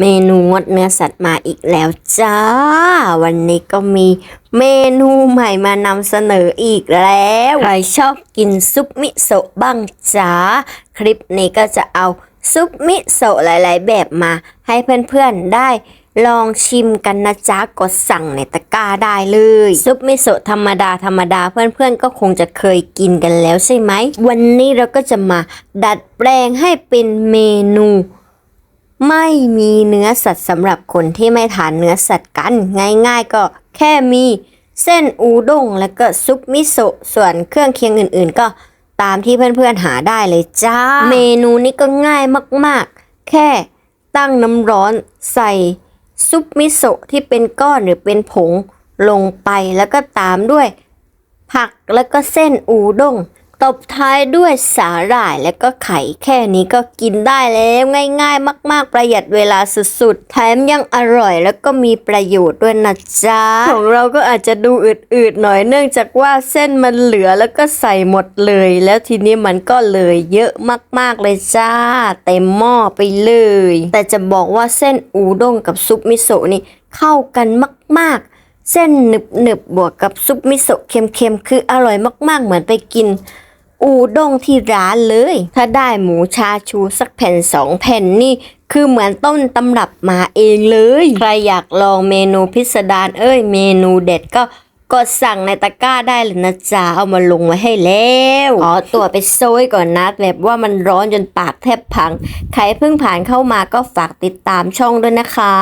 เมนูงดเนื้อสัตว์มาอีกแล้วจ้า วันนี้ก็มีเมนูใหม่มานำเสนออีกแล้ว ใครชอบกินซุปมิโซะบ้างจ้า คลิปนี้ก็จะเอาซุปมิโซะหลาย ๆ แบบมาให้เพื่อน ๆ ได้ลองชิมกันนะจ๊ะ กดสั่งในตะกร้าได้เลย ซุปมิโซะธรรมดาธรรมดาเพื่อนๆ ก็คงจะเคยกินกันแล้วใช่ไหม วันนี้เราก็จะมาดัดแปลงให้เป็นเมนู ไม่มีเนื้อสัตว์สำหรับคนที่ไม่ทานเนื้อสัตว์กัน ง่ายๆก็แค่มีเส้นอูด้งแล้วก็ซุปมิโซะส่วนเครื่องเคียงอื่นๆ ก็ตามที่เพื่อนๆหาได้เลยจ้า เมนูนี้ก็ง่ายมากๆ แค่ตั้งน้ำร้อนใส่ซุปมิโซะที่เป็นก้อนหรือเป็นผงลงไปแล้วก็ตามด้วย ผักแล้วก็เส้นอูด้ง ตบท้ายด้วยสาหร่ายแล้วก็ไข่แค่นี้ก็กินได้แล้วง่าย ๆ มาก ๆ ประหยัดเวลาสุดๆ แถมยังอร่อยแล้วก็มีประโยชน์ด้วยนะจ๊ะ ของเราก็อาจจะดูอืดๆหน่อยเนื่องจากว่าเส้นมันเหลือแล้วก็ใส่หมดเลย แล้วทีนี้มันก็เลยเยอะมากๆเลยจ้า เต็มหม้อไปเลย แต่จะบอกว่าเส้นอูด้งกับซุปมิโซะนี่เข้ากันมาก ๆ เส้นหนึบๆบวกกับซุปมิโซะเค็มๆคืออร่อยมากๆเหมือนไปกิน อูด้งที่ร้านเลย ถ้าได้หมูชาชูสักแผ่นสองแผ่นนี่คือเหมือนต้นตำรับมาเองเลย ใครอยากลองเมนูพิสดารเอ้ยเมนูเด็ดก็กดสั่งในตะกร้าได้เลยนะจ๊ะ เอามาลงไว้ให้แล้วขอตัวไปโซยก่อนนะ แบบว่ามันร้อนจนปากแทบพัง ใครเพิ่งผ่านเข้ามาก็ฝากติดตามช่องด้วยนะคะ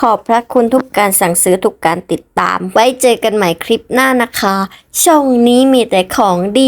ขอบพระคุณทุกการสั่งซื้อทุกการติดตาม ไว้เจอกันใหม่คลิปหน้านะคะ ช่องนี้มีแต่ของดี